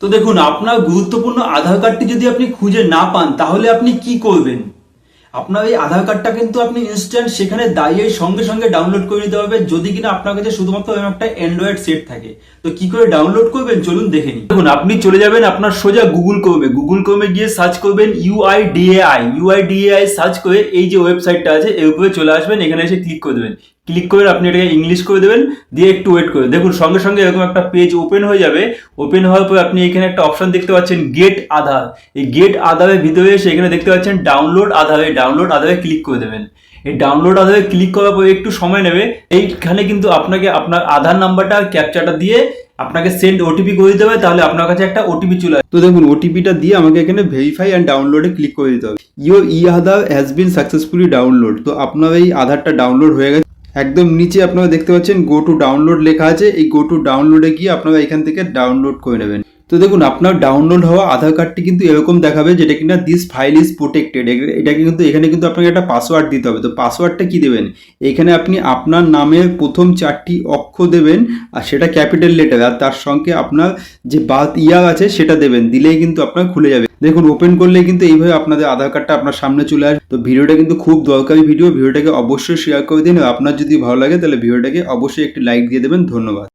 তো দেখুন, আপনার গুরুত্বপূর্ণ আধার কার্ডটি যদি আপনি খুঁজে না পান, তাহলে আপনি কি করবেন? আপনার এই আধার কার্ডটা কিন্তু আপনি ইনস্ট্যান্ট সেখানে দাঁড়িয়ে সঙ্গে সঙ্গে ডাউনলোড করে নিতে হবে, যদি কিনা আপনার কাছে শুধুমাত্র একটা অ্যান্ড্রয়েড সেট থাকে। তো কি করে ডাউনলোড করবেন? চলুন দেখে নিন দেখুন, আপনি চলে যাবেন আপনার সোজা গুগল ক্রোমে গুগল ক্রোমে গিয়ে সার্চ করবেন ইউআইডিএআই ইউআইডিএআই সার্চ করে এই যে ওয়েবসাইটটা আছে, এর উপরে চলে আসবেন, এখানে এসে ক্লিক করে দেবেন। ক্লিক করে আপনি এটাকে ইংলিশ করে দেবেন, দিয়ে একটু ওয়েট করে দেখুন, সঙ্গে সঙ্গে এরকম একটা পেজ ওপেন হয়ে যাবে। ওপেন হওয়ার পর আপনি এখানে একটা অপশন দেখতে পাচ্ছেন গেট আধার। এই গেট আধারের ভিতরে এসে এখানে দেখতে পাচ্ছেন ডাউনলোড আধারে ডাউনলোড আধারে ক্লিক করে দেবেন। এই ডাউনলোড আধারে ক্লিক করার পর একটু সময় নেবে। এইখানে কিন্তু আপনাকে আপনার আধার নাম্বারটা আর ক্যাপচাটা দিয়ে আপনাকে সেন্ড ওটিপি করে দিতে হবে, তাহলে আপনার কাছে একটা ওটিপি চলে আসবে। তো দেখুন ওটিপিটা দিয়ে আমাকে এখানে ভেরিফাই অ্যান্ড ডাউনলোডে ক্লিক করে দিতে হবে। Your e Aadhaar has been successfully download তো আপনার এই আধারটা ডাউনলোড হয়ে গেছে। একদম নিচে আপনারা দেখতে পাচ্ছেন গো টু ডাউনলোড লেখা আছে। এই গো টু ডাউনলোডে গিয়ে আপনারা এখান থেকে ডাউনলোড করে নেবেন। তো দেখুন, আপনার ডাউনলোড হওয়া আধার কার্ডটি কিন্তু এরকম দেখাবে যেটা কিনা দিস ফাইল ইজ প্রোটেক্টেড এটাকে কিন্তু, এখানে কিন্তু আপনাকে একটা পাসওয়ার্ড দিতে হবে। তো পাসওয়ার্ডটা কি দেবেন? এখানে আপনি আপনার নামের প্রথম চারটি অক্ষর দেবেন, আর সেটা ক্যাপিটাল লেটার আর তার সঙ্গে আপনার যে বার্থ ইয়ার আছে সেটা দেবেন। দিলেই কিন্তু আপনার খুলে যাবে। দেখুন ওপেন করলে কিন্তু এইভাবে আপনাদের আধার কার্ডটা আপনার সামনে চলে আসবে। তো ভিডিওটা কিন্তু খুব দরকারি ভিডিও ভিডিওটাকে অবশ্যই শেয়ার করে দিন। আপনার যদি ভালো লাগে, তাহলে ভিডিওটাকে অবশ্যই একটি লাইক দিয়ে দেবেন। ধন্যবাদ।